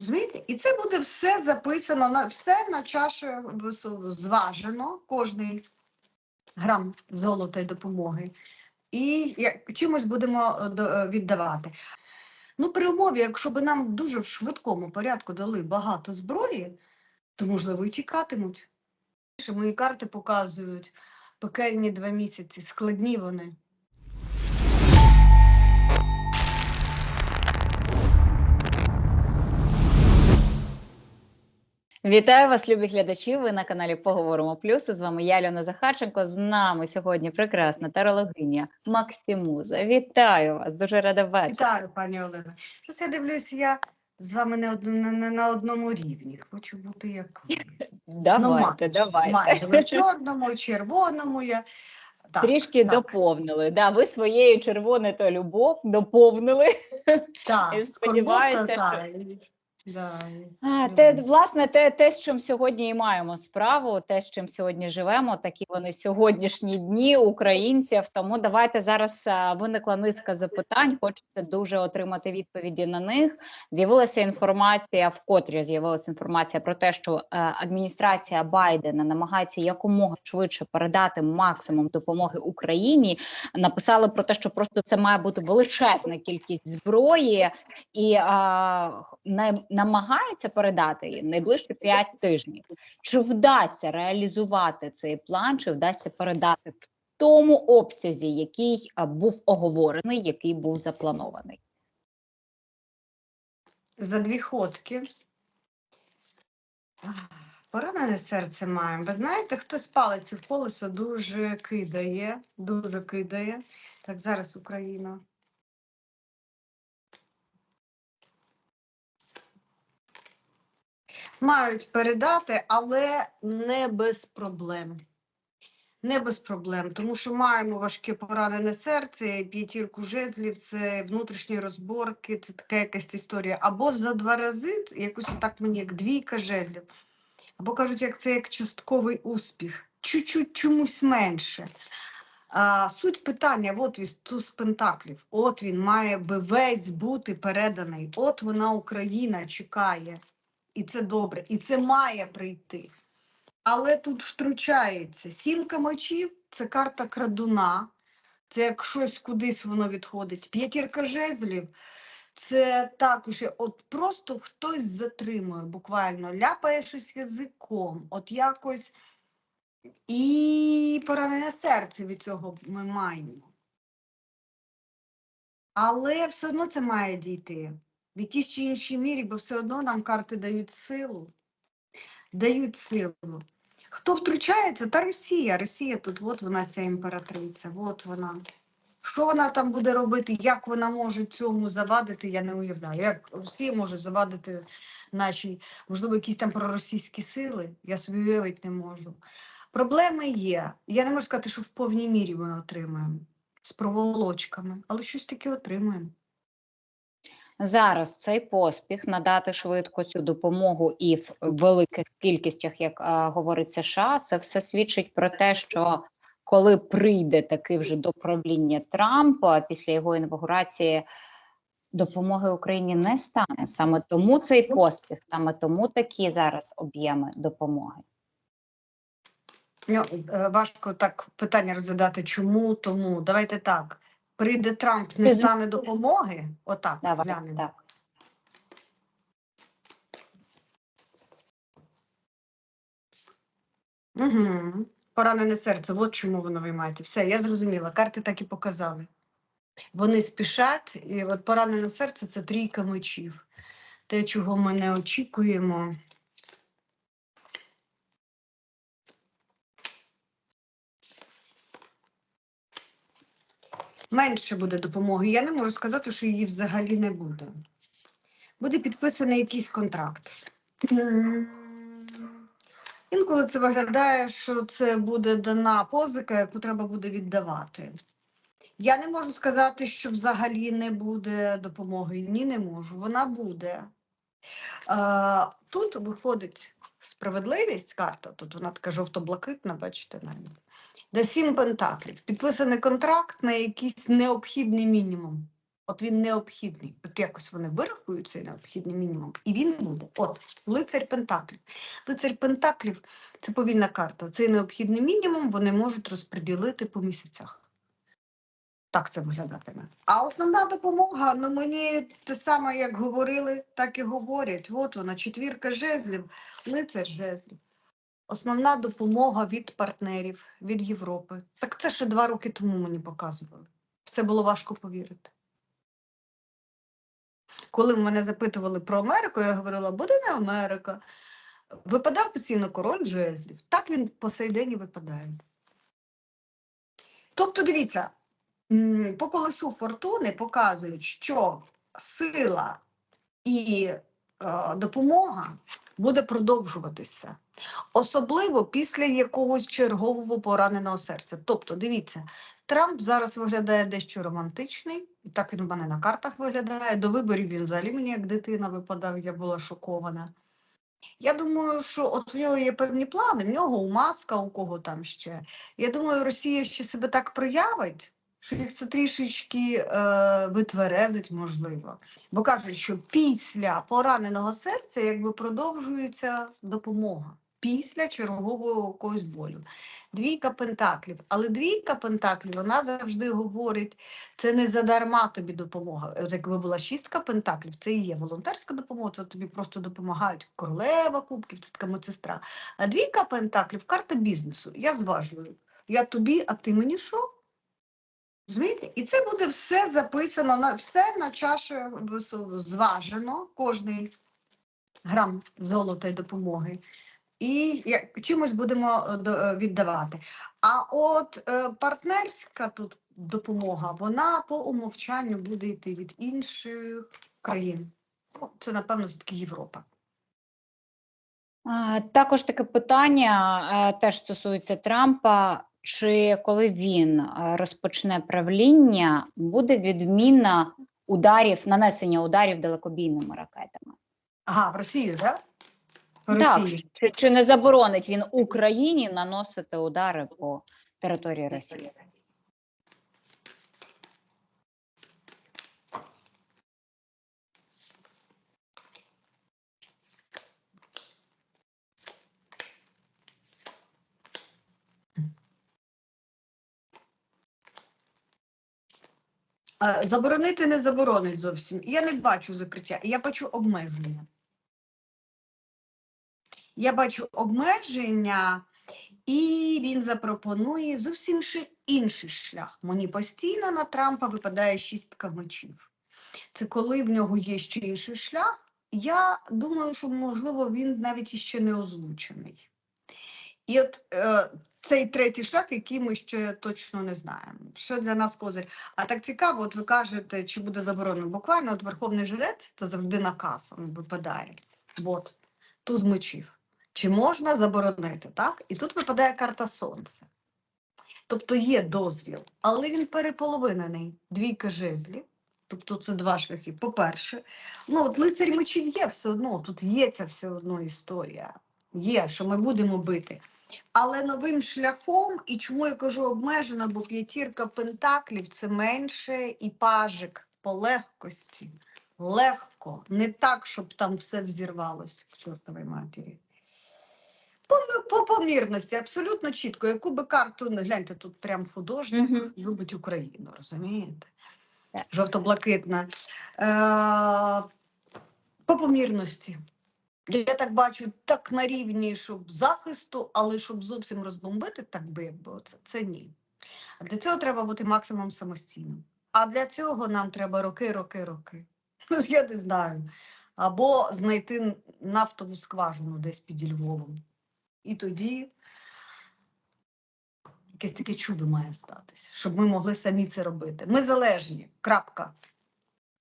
Розумієте? І це буде все записано, на все на чаші зважено, кожний грам золота й допомоги. І чимось будемо е, е, віддавати. Ну, при умові, якщо б нам дуже в швидкому порядку дали багато зброї, то, можливо, і тікатимуть. Мої карти показують пекельні два місяці, складні вони. Вітаю вас, любі глядачі. Ви на каналі Поговоримо Плюс. З вами я, Льона Захарченко. З нами сьогодні прекрасна тарологиня Максимуза. Вітаю вас, дуже рада бачити. Вітаю, пані Олена. Щось я дивлюсь, я з вами не, од... не, на одному рівні. Хочу бути як ви. Давайте, ну, давайте. Майже в чорному, червоному я. Так, Трішки так. доповнили. Да, ви своєю червоне то любов доповнили. Так, І сподіваюся, так. що- Да, А, те, власне, те, те, з чим сьогодні і маємо справу, те, з чим сьогодні живемо, такі вони сьогоднішні дні українців. Тому давайте зараз виникла низка запитань. Хочеться дуже отримати відповіді на них. З'явилася інформація, вкотрі з'явилася інформація про те, що е, адміністрація Байдена намагається якомога швидше передати максимум допомоги Україні. Написали про те, що просто це має бути величезна кількість зброї, і а, не, намагаються передати їм найближчі 5 тижнів. Чи вдасться реалізувати цей план, чи вдасться передати в тому обсязі, який був оговорений, який був запланований? За дві ходки. Поранене серце маємо. Ви знаєте, хтось палиці в колесо дуже кидає, дуже кидає. Так, зараз Україна. Мають передати, але не без проблем. Не без проблем, тому що маємо важке поранене серце, п'ятірку жезлів, це внутрішні розборки, це така якась історія. Або за два рази, якось так мені, як двійка жезлів. Або кажуть, як це як частковий успіх, чуть-чуть чомусь менше. А, суть питання, от він туз пентаклів, от він має би весь бути переданий. От вона Україна чекає. І це добре, і це має прийти. Але тут втручається сімка мечів це карта крадуна, це як щось кудись воно відходить. П'ятірка жезлів це також от просто хтось затримує, буквально ляпає щось язиком, от якось і поранене серце від цього ми маємо. Але все одно це має дійти в якійсь чи іншій мірі, бо все одно нам карти дають силу. Дають силу. Хто втручається? Та Росія. Росія тут, от вона ця імператриця, от вона. Що вона там буде робити, як вона може цьому завадити, я не уявляю. Як Росія може завадити наші, можливо, якісь там проросійські сили, я собі уявити не можу. Проблеми є. Я не можу сказати, що в повній мірі ми отримаємо з проволочками, але щось таке отримаємо. Зараз цей поспіх надати швидко цю допомогу і в великих кількостях, як а, говорить США, це все свідчить про те, що коли прийде таки вже до правління Трампа після його інаугурації, допомоги Україні не стане. Саме тому цей поспіх, саме тому такі зараз об'єми допомоги. Ну, е, важко так питання розглядати, чому, тому. Давайте так. Прийде Трамп, не стане допомоги. Отак, Давай, глянемо. так. Угу. Поранене серце, от чому воно ви маєте. Все, я зрозуміла. Карти так і показали. Вони спішать, і от поранене серце це трійка мечів. Те, чого ми не очікуємо. Менше буде допомоги. Я не можу сказати, що її взагалі не буде. Буде підписаний якийсь контракт. Інколи це виглядає, що це буде дана позика, яку треба буде віддавати. Я не можу сказати, що взагалі не буде допомоги. Ні, не можу. Вона буде. Тут виходить справедливість карта, тут вона така жовто-блакитна, бачите навіть. Де сім пентаклів. Підписаний контракт на якийсь необхідний мінімум. От він необхідний. От якось вони вирахують цей необхідний мінімум, і він буде. От лицар Пентаклів. Лицар Пентаклів це повільна карта. Цей необхідний мінімум вони можуть розподілити по місяцях. Так це виглядатиме. А основна допомога, ну мені те саме, як говорили, так і говорять. От вона, четвірка жезлів, лицар жезлів. Основна допомога від партнерів, від Європи. Так це ще два роки тому мені показували. Це було важко повірити. Коли мене запитували про Америку, я говорила, буде не Америка. Випадав постійно король жезлів. Так він по сей день і випадає. Тобто, дивіться, по колесу фортуни показують, що сила і е, допомога буде продовжуватися. Особливо після якогось чергового пораненого серця. Тобто, дивіться, Трамп зараз виглядає дещо романтичний, і так він в мене на картах виглядає. До виборів він взагалі мені як дитина випадав, я була шокована. Я думаю, що от в нього є певні плани, в нього у Маска, у кого там ще. Я думаю, Росія ще себе так проявить, що їх це трішечки е, витверезить, можливо. Бо кажуть, що після пораненого серця якби продовжується допомога. Після чергового якогось болю. Двійка пентаклів. Але двійка пентаклів, вона завжди говорить, це не задарма тобі допомога. От якби була шістка пентаклів, це і є волонтерська допомога, це тобі просто допомагають королева кубків, це така медсестра. А двійка пентаклів карта бізнесу. Я зважую. Я тобі, а ти мені що? Розумієте? І це буде все записано, на все на чаші зважено, кожний грам золотої допомоги. І чимось будемо е, е, віддавати. А от е, партнерська тут допомога, вона по умовчанню буде йти від інших країн. Ну, це, напевно, все-таки Європа. Також таке питання е, теж стосується Трампа. Чи коли він е, розпочне правління, буде відміна ударів, нанесення ударів далекобійними ракетами? Ага, в Росію, так? Так, чи, чи не заборонить він Україні наносити удари по території Росії? Е, Заборонити не заборонить зовсім. Я не бачу закриття, я бачу обмеження. Я бачу обмеження, і він запропонує зовсім ще інший шлях. Мені постійно на Трампа випадає шістка мечів. Це коли в нього є ще інший шлях. Я думаю, що можливо він навіть іще не озвучений. І от е, цей третій шлях, який ми ще точно не знаємо. Що для нас козир? А так цікаво, от ви кажете, чи буде заборонено. Буквально от Верховний Жрець це завжди наказ він випадає. От, туз мечів. Чи можна заборонити, так? І тут випадає карта Сонця. Тобто є дозвіл, але він переполовинений. Двійка жезлів. Тобто це два шляхи. По-перше, ну от лицарь мечів є все одно, тут є ця все одно історія. Є, що ми будемо бити. Але новим шляхом, і чому я кажу обмежено, бо п'ятірка пентаклів це менше і пажик по легкості. Легко, не так, щоб там все взірвалося к чортовій матері. По, по помірності, абсолютно чітко. Яку би карту, не гляньте, тут прям художник Мгм. любить Україну, розумієте? Так. Жовто-блакитна. Е, по помірності. Я так бачу, так на рівні, щоб захисту, але щоб зовсім розбомбити, так би якби оце, це ні. А для цього треба бути максимум самостійним. А для цього нам треба роки, роки, роки. Ну, я не знаю. Або знайти нафтову скважину десь під Львовом. І тоді якесь таке чудо має статись, щоб ми могли самі це робити. Ми залежні. Крапка.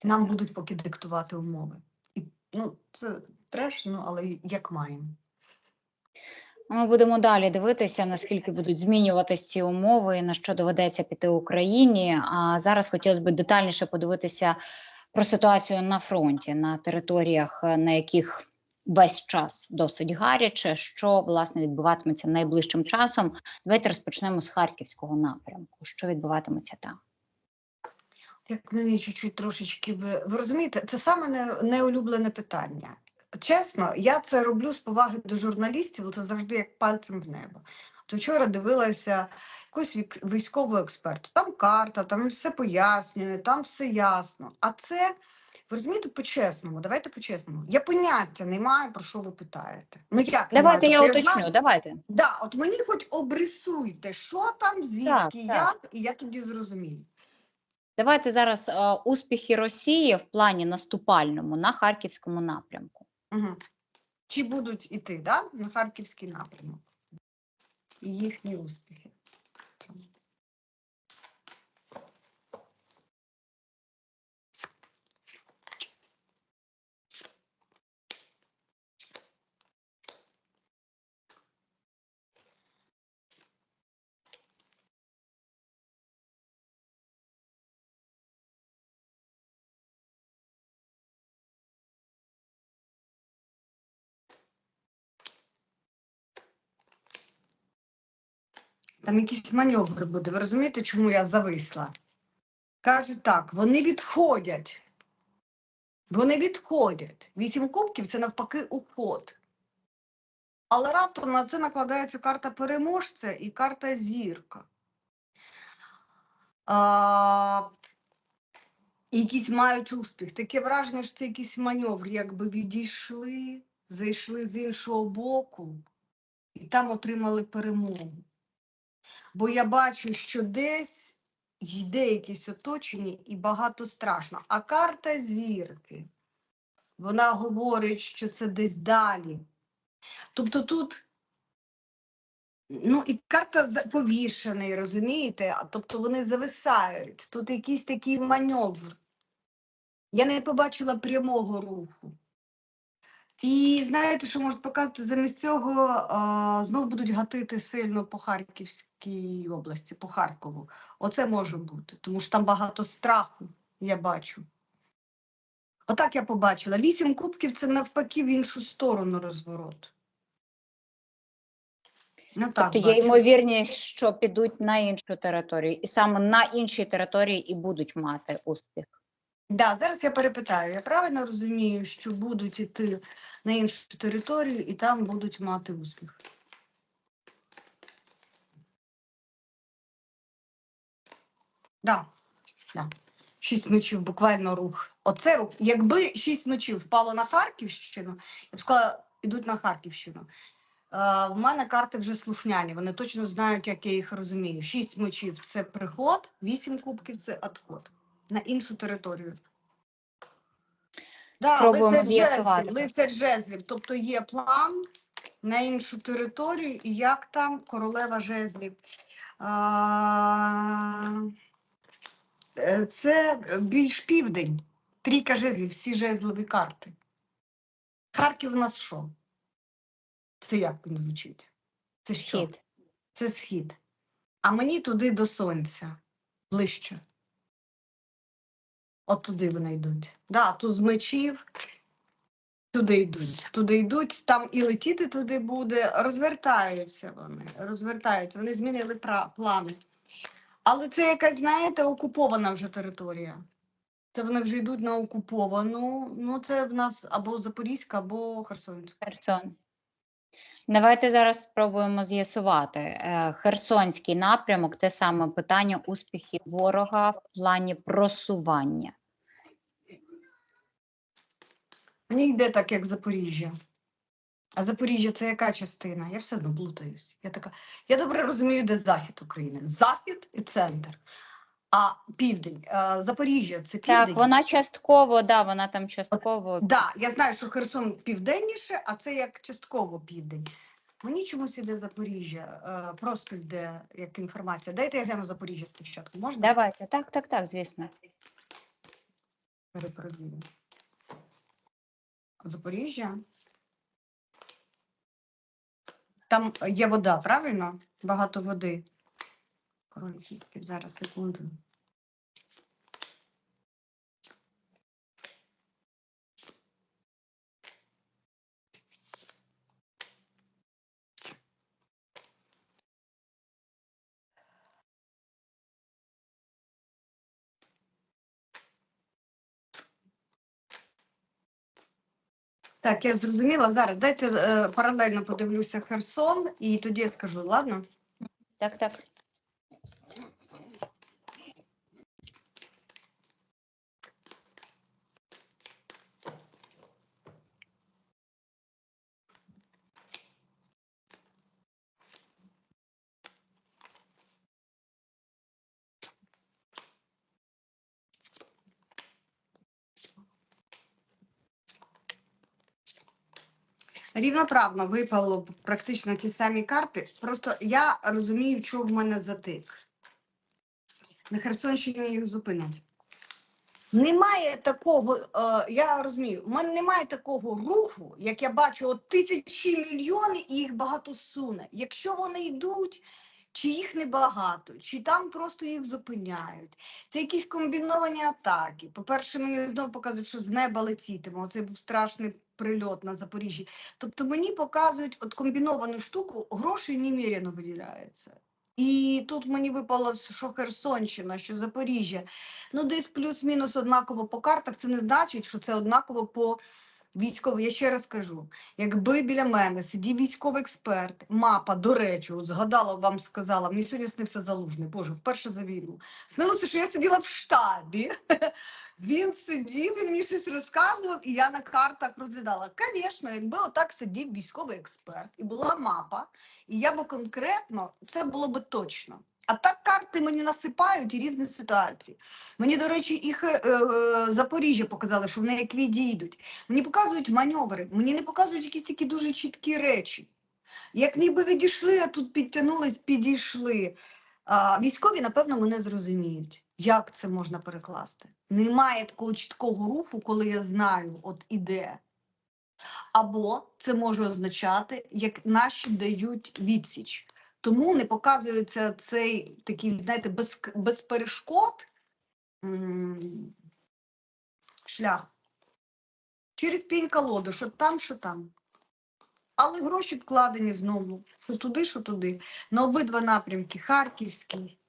Нам будуть поки диктувати умови. І, ну, це треш, ну, але як маємо. Ми будемо далі дивитися, наскільки будуть змінюватися ці умови, на що доведеться піти Україні. А зараз хотілося б детальніше подивитися про ситуацію на фронті, на територіях, на яких весь час досить гаряче. Що власне відбуватиметься найближчим часом? Давайте розпочнемо з харківського напрямку. Що відбуватиметься там? Як мені чуть-чуть трошечки ви, ви розумієте, це саме не, неулюблене питання. Чесно, я це роблю з поваги до журналістів, це завжди як пальцем в небо. То вчора дивилася якусь вік- військову експерту. Там карта, там все пояснює, там все ясно. А це, ви розумієте, по-чесному, давайте по-чесному. Я поняття не маю, про що ви питаєте. Ну як Давайте я Тобто уточню. знаю- Давайте. Да, от мені хоч обрисуйте, що там, звідки, так. як, і я тоді зрозумію. Давайте зараз е, успіхи Росії в плані наступальному на харківському напрямку. Чи будуть іти да, на харківський напрямок? Їхні успіхи. Це. Там якийсь маневр буде. Ви розумієте, чому я зависла? Кажуть так, вони відходять. Вони відходять. Вісім кубків це навпаки уход. Але раптом на це накладається карта переможця і карта зірка. А, якісь мають успіх. Таке враження, що це якийсь маневр, якби відійшли, зайшли з іншого боку і там отримали перемогу. Бо я бачу, що десь йде якесь оточення і багато страшно. А карта зірки, вона говорить, що це десь далі. Тобто тут, ну і карта повішений, розумієте? Тобто вони зависають. Тут якийсь такий маневр. Я не побачила прямого руху. І знаєте, що можуть показати замість цього, а, знову будуть гатити сильно по Харківській області, по Харкову. Оце може бути, тому що там багато страху, я бачу. Отак я побачила. Вісім кубків це навпаки в іншу сторону розворот. Ну, так, Тобто є бачу. ймовірність, що підуть на іншу територію, і саме на іншій території і будуть мати успіх. Да, зараз я перепитаю. Я правильно розумію, що будуть іти на іншу територію і там будуть мати успіх. Да, да. Шість мечів, буквально рух. Оце рух. Якби шість мечів впало на Харківщину, я б сказала, ідуть на Харківщину. Е, в мене карти вже слухняні, вони точно знають, як я їх розумію. Шість мечів це приход, вісім кубків це відход на іншу територію. Да, Спробуємо лицар жезлів, лицар жезлів. Тобто є план на іншу територію, і як там королева жезлів. А, е, це більш південь. Трійка жезлів, всі жезлові карти. Харків у нас що? Це як він звучить? Це що? Схід. Це схід. А мені туди до сонця, ближче. От туди вони йдуть. Да, тут з мечів, туди йдуть. Туди йдуть, там і летіти туди буде. Розвертаються вони. Розвертаються. Вони змінили пра- плани. Але це якась, знаєте, окупована вже територія. Це вони вже йдуть на окуповану. Ну, це в нас або Запорізька, або Херсонська. Херсон. Давайте зараз спробуємо з'ясувати. Е, Херсонський напрямок те саме питання успіхів ворога в плані просування. Мені йде так, як Запоріжжя. А Запоріжжя це яка частина? Я все одно плутаюсь. Я така. Я добре розумію, де захід України. Захід і центр. А південь. А, Запоріжжя це південь. Так, вона частково, да, вона там частково. Да, я знаю, що Херсон південніше, а це як частково південь. Мені чомусь іде Запоріжжя, е, просто йде як інформація. Дайте я гляну Запоріжжя спочатку. Можна? Давайте, так, так, так, звісно. Перепровірю. Запоріжжя. Там є вода, правильно? Багато води. Король зараз секунду. Так, я зрозуміла. Зараз дайте е, паралельно подивлюся Херсон і тоді я скажу, ладно? Так, так. Рівноправно випало практично ті самі карти. Просто я розумію, що в мене затик. На Херсонщині їх зупинять. Немає такого, е, я розумію, в мене немає такого руху, як я бачу, от тисячі мільйони і їх багато суне. Якщо вони йдуть, чи їх небагато, чи там просто їх зупиняють. Це якісь комбіновані атаки. По-перше, мені знову показують, що з неба летітиме. Оце був страшний прильот на Запоріжжі. Тобто мені показують от комбіновану штуку, грошей неміряно виділяється. І тут мені випало, що Херсонщина, що Запоріжжя. Ну, десь плюс-мінус однаково по картах. Це не значить, що це однаково по військовому. Я ще раз кажу: якби біля мене сидів військовий експерт, мапа, до речі, от згадала вам, сказала, мені сьогодні снився залужний, Боже, вперше за війну. Снилося, що я сиділа в штабі. Він сидів, він мені щось розказував, і я на картах розглядала. Звісно, якби отак сидів військовий експерт і була мапа, і я би конкретно це було би точно. А так карти мені насипають і різні ситуації. Мені, до речі, Хе- е, е, Запоріжжя показали, що вони як відійдуть. Мені показують маневри, мені не показують якісь такі дуже чіткі речі. Як ніби відійшли, а тут підтягнулись, підійшли. А, військові, напевно, мене зрозуміють, як це можна перекласти. Немає такого чіткого руху, коли я знаю, от іде. Або це може означати, як наші дають відсіч. Тому не показується цей такий, знаєте, без, без перешкод шлях. Через пінь колоду, що там, що там. Але гроші вкладені знову, що туди, що туди. На обидва напрямки. Харківський.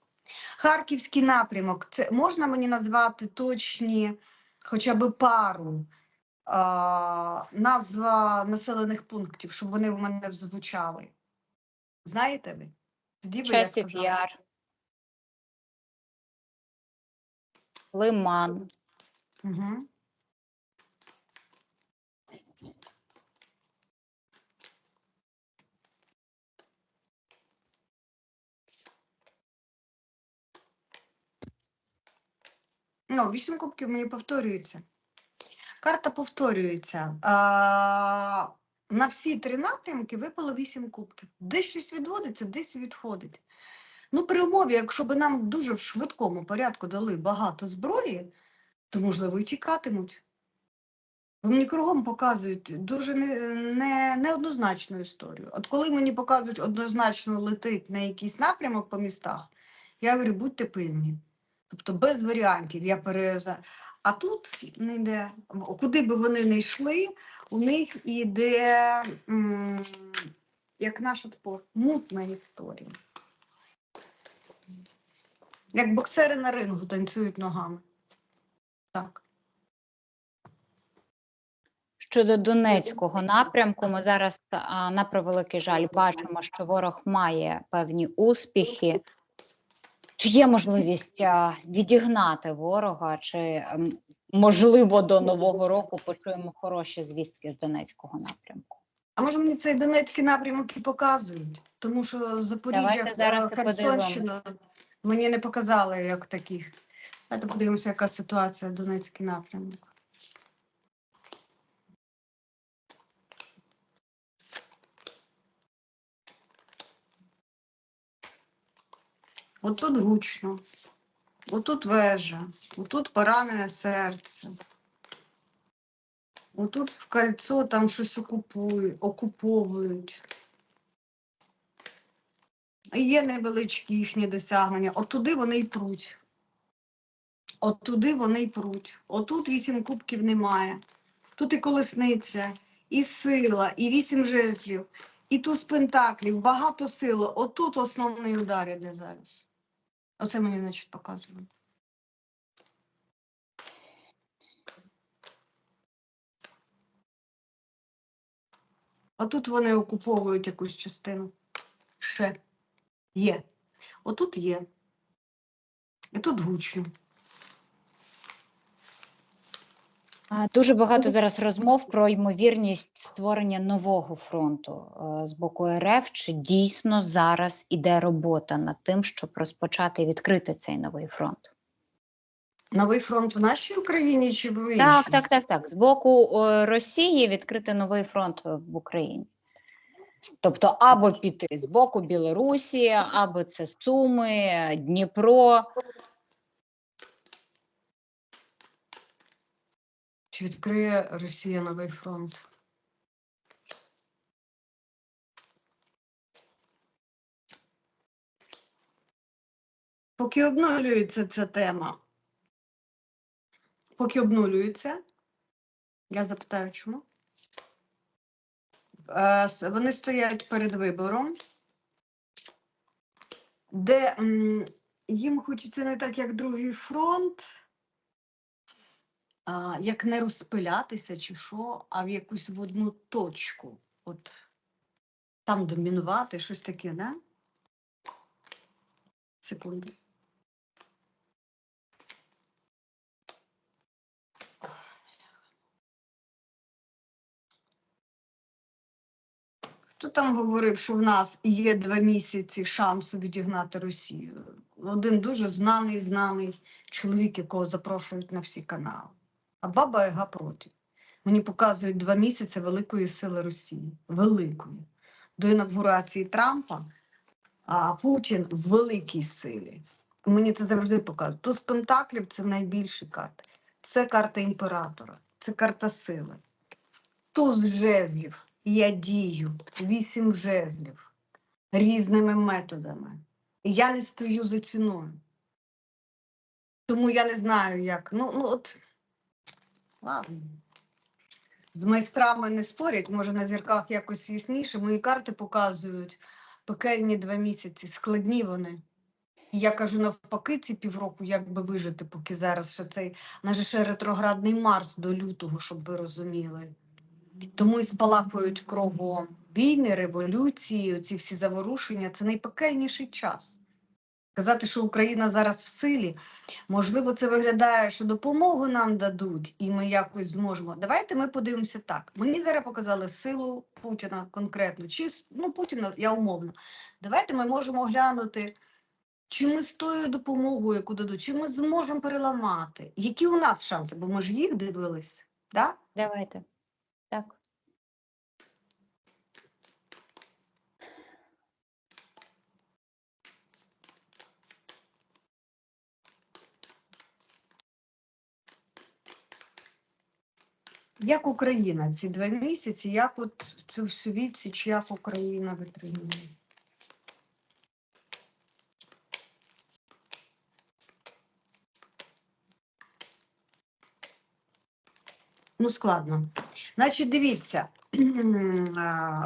Харківський напрямок. Це можна мені назвати точні хоча б пару а, назва населених пунктів, щоб вони в мене звучали. Знаєте ви? Тоді би я Часів сказала. Яр. Лиман. Угу. Ну, вісім кубків мені повторюється. Карта повторюється. А, на всі три напрямки випало вісім кубків. Десь щось відводиться, десь відходить. Ну, при умові, якщо б нам дуже в швидкому порядку дали багато зброї, то, можливо, і тікатимуть. Ви мені кругом показують дуже не, не, неоднозначну історію. От коли мені показують однозначно летить на якийсь напрямок по містах, я говорю, будьте пильні. Тобто без варіантів я переза. А тут не йде. Куди би вони не йшли, у них іде, як наш тпор, мутна історія. Як боксери на рингу танцюють ногами. Так. Щодо Донецького напрямку, ми зараз на превеликий жаль бачимо, що ворог має певні успіхи. Чи є можливість відігнати ворога, чи можливо до нового року почуємо хороші звістки з Донецького напрямку? А може мені цей Донецький напрямок і показують? Тому що Запоріжжя, зараз е, Херсонщина мені не показали як таких. Давайте подивимося, яка ситуація Донецький напрямок. Отут гучно, отут вежа, отут поранене серце. Отут в кольцо там щось окупують, окуповують. Є невеличкі їхні досягнення. От туди вони й пруть. От туди вони й пруть. Отут вісім кубків немає. Тут і колесниця, і сила, і вісім жезлів, і туз пентаклів, багато сили. Отут основний удар іде зараз. Оце мені, значить, показує. Отут вони окуповують якусь частину. Ще є. Отут є. І тут гучно. А, Дуже багато зараз розмов про ймовірність створення нового фронту е, з боку РФ. Чи дійсно зараз іде робота над тим, щоб розпочати і відкрити цей новий фронт? Новий фронт в нашій Україні чи в іншій? Так, так, так, так. З боку е, Росії відкрити новий фронт в Україні. Тобто, або піти з боку Білорусі, або це Суми, Дніпро. Чи відкриє Росія новий фронт? Поки обнулюється ця тема. Поки обнулюється, я запитаю, чому? Е, Вони стоять перед вибором, де їм хочеться не так, як другий фронт, а, як не розпилятися чи що, а в якусь в одну точку. От там домінувати, щось таке, да? Секунду. Хто там говорив, що в нас є два місяці шансу відігнати Росію? Один дуже знаний, знаний чоловік, якого запрошують на всі канали. А баба Яга проти. Мені показують два місяці великої сили Росії. Великої. До інавгурації Трампа, а Путін в великій силі. Мені це завжди показують. Туз Пентаклів це найбільші карти. Це карта імператора, це карта сили. Туз жезлів. Я дію. Вісім жезлів різними методами. Я не стою за ціною. Тому я не знаю, як. Ну, ну от. Ладно. З майстрами не спорять, може на зірках якось ясніше. Мої карти показують пекельні два місяці, складні вони. Я кажу навпаки, ці півроку, як би вижити, поки зараз ще цей наже ще ретроградний Марс до лютого, щоб ви розуміли. Тому і спалахують кругом війни, революції, ці всі заворушення. Це найпекельніший час. Казати, що Україна зараз в силі, можливо, це виглядає, що допомогу нам дадуть, і ми якось зможемо. Давайте ми подивимося так. Мені зараз показали силу Путіна конкретно, чи ну Путіна я умовно. Давайте ми можемо глянути, чи ми з тою допомогою, яку дадуть, чи ми зможемо переламати. Які у нас шанси? Бо ми ж їх дивились. Да? Давайте. Так. Як Україна ці два місяці, як от цю всю відсіч, як Україна витримує? Ну, складно. Значить, дивіться,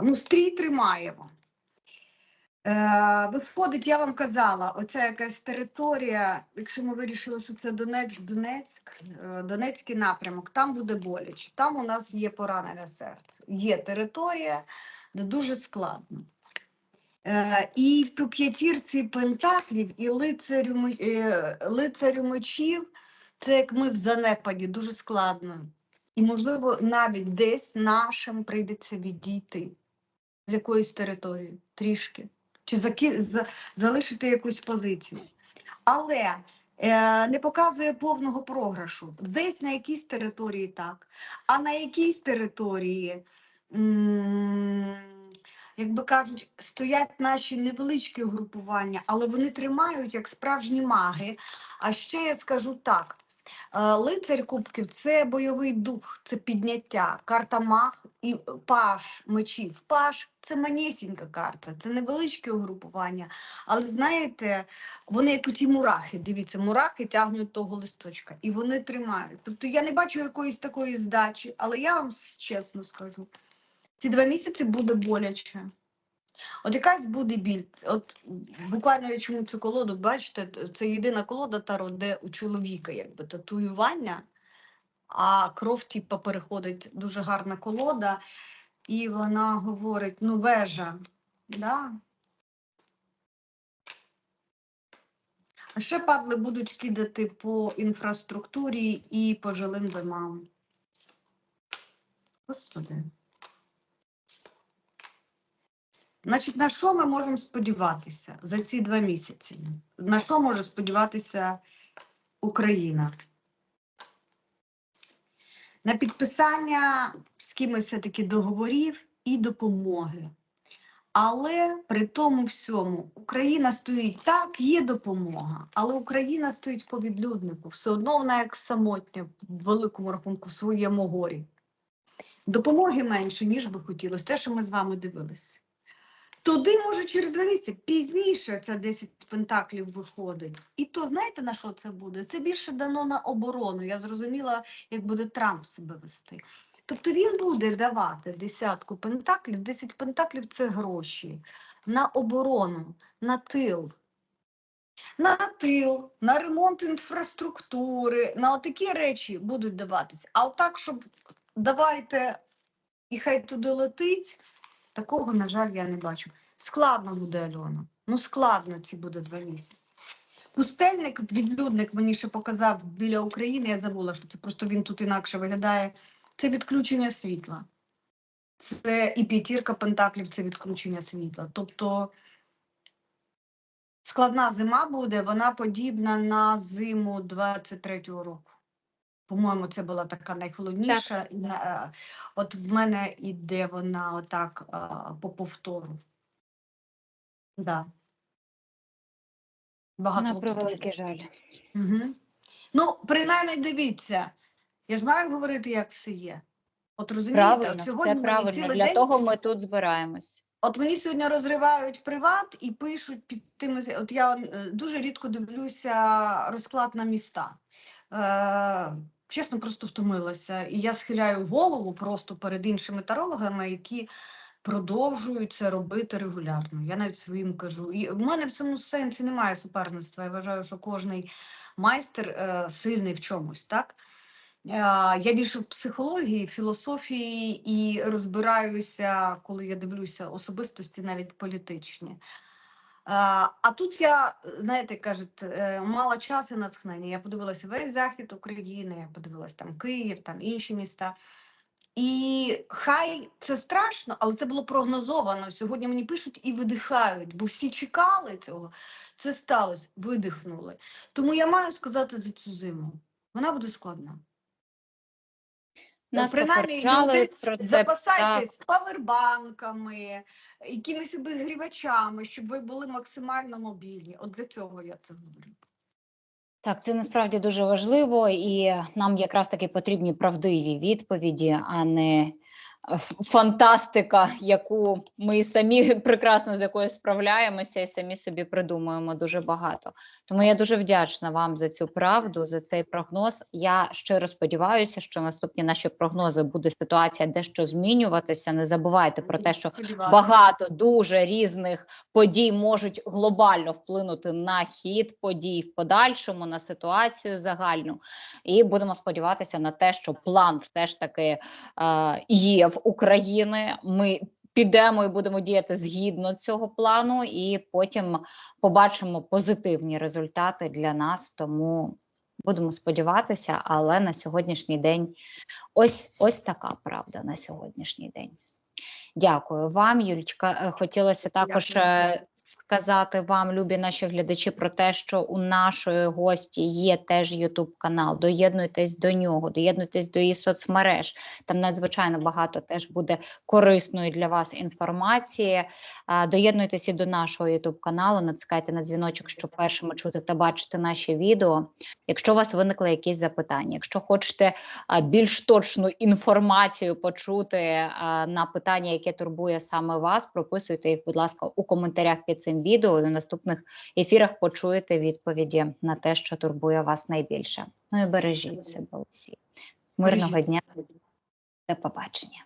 ну, стрій тримаємо. Е, виходить, я вам казала, оця якась територія, якщо ми вирішили, що це Донецьк, Донецьк, Донецький напрямок, там буде боляче. Там у нас є поранене серце. Є територія, де дуже складно. Е, і по п'ятірці пентаклів і лицарю, е, лицарю мечів, це як ми в занепаді, дуже складно. І, можливо, навіть десь нашим прийдеться відійти з якоїсь території трішки, чи заки... за... залишити якусь позицію. Але е, не показує повного програшу. Десь на якійсь території так, а на якійсь території, як би кажуть, стоять наші невеличкі угрупування, але вони тримають як справжні маги. А ще я скажу так. Е, Лицарь кубків це бойовий дух, це підняття. Карта маг і паш мечів. Паш це манісінька карта, це невеличке угрупування. Але знаєте, вони як ті мурахи. Дивіться, мурахи тягнуть того листочка і вони тримають. Тобто я не бачу якоїсь такої здачі, але я вам чесно скажу: ці два місяці буде боляче. От якась буде біль. От буквально я чому цю колоду, бачите, це єдина колода Таро, де у чоловіка якби татуювання, а кров, типа, переходить дуже гарна колода. і вона говорить: ну, вежа, да? А ще падли будуть кидати по інфраструктурі і по жилим домам. Господи. Значить, на що ми можемо сподіватися за ці два місяці? На що може сподіватися Україна? На підписання з кимось все-таки договорів і допомоги. Але при тому всьому Україна стоїть так, є допомога, але Україна стоїть по відлюднику. Все одно вона як самотня в великому рахунку в своєму горі. Допомоги менше, ніж би хотілося. Те, що ми з вами дивилися. Туди, може, через два місяці, пізніше це 10 пентаклів виходить. І то, знаєте, на що це буде? Це більше дано на оборону. Я зрозуміла, як буде Трамп себе вести. Тобто він буде давати десятку пентаклів, 10 пентаклів це гроші на оборону, на тил. На тил, на ремонт інфраструктури, на отакі речі будуть даватися. А отак, щоб давайте і хай туди летить, такого, на жаль, я не бачу. Складно буде, Альона. Ну, складно ці буде два місяці. Пустельник, відлюдник мені ще показав біля України, я забула, що це просто він тут інакше виглядає. Це відключення світла. Це і п'ятірка пентаклів це відключення світла. Тобто складна зима буде, вона подібна на зиму 23-го року. По-моєму, це була така найхолодніша. На- е, От в мене іде вона отак е, по повтору. Да. Багато На обстрілів. превеликий жаль. Угу. Ну, принаймні, дивіться, я ж маю говорити, як все є. От розумієте, Правильно, от сьогодні мені правильно. цілий Для день, того ми тут збираємось. от мені сьогодні розривають приват і пишуть під тими. От я е, дуже рідко дивлюся розклад на міста. Е, чесно, просто втомилася. І я схиляю голову просто перед іншими тарологами, які продовжують це робити регулярно. Я навіть своїм кажу. І в мене в цьому сенсі немає суперництва. Я вважаю, що кожний майстер е, сильний в чомусь, так? Е, Я більше в психології, філософії і розбираюся, коли я дивлюся особистості, навіть політичні. А тут я, знаєте, кажуть, е, мала час і натхнення. Я подивилася весь захід України, я подивилася там Київ, там інші міста. І хай це страшно, але це було прогнозовано. Сьогодні мені пишуть і видихають, бо всі чекали цього. Це сталося, видихнули. Тому я маю сказати за цю зиму. Вона буде складна. Нас принаймні, люди, про це. Запасайтесь павербанками, якимись обігрівачами, щоб ви були максимально мобільні. От для цього я це говорю. Так, це насправді дуже важливо, і нам якраз таки потрібні правдиві відповіді, а не фантастика, яку ми самі прекрасно з якою справляємося і самі собі придумуємо дуже багато. Тому я дуже вдячна вам за цю правду, за цей прогноз. Я щиро сподіваюся, що наступні наші прогнози буде ситуація дещо змінюватися. Не забувайте про те, що багато дуже різних подій можуть глобально вплинути на хід подій в подальшому, на ситуацію загальну. І будемо сподіватися на те, що план все ж таки е, є в Україні. Ми підемо і будемо діяти згідно цього плану, і потім побачимо позитивні результати для нас. Тому будемо сподіватися, але на сьогоднішній день ось ось така правда на сьогоднішній день. Дякую вам, Юлічка. Е, Хотілося також Дякую. е, сказати вам, любі наші глядачі, про те, що у нашої гості є теж Ютуб канал. Доєднуйтесь до нього, доєднуйтесь до її соцмереж. Там надзвичайно багато теж буде корисної для вас інформації. Доєднуйтесь і до нашого Ютуб каналу, натискайте на дзвіночок, щоб першими чути та бачити наші відео. Якщо у вас виникли якісь запитання, якщо хочете більш точну інформацію почути на питання, яке турбує саме вас, прописуйте їх, будь ласка, у коментарях під цим відео. І в наступних ефірах почуєте відповіді на те, що турбує вас найбільше. Ну і бережіть себе усі. Мирного дня, до побачення.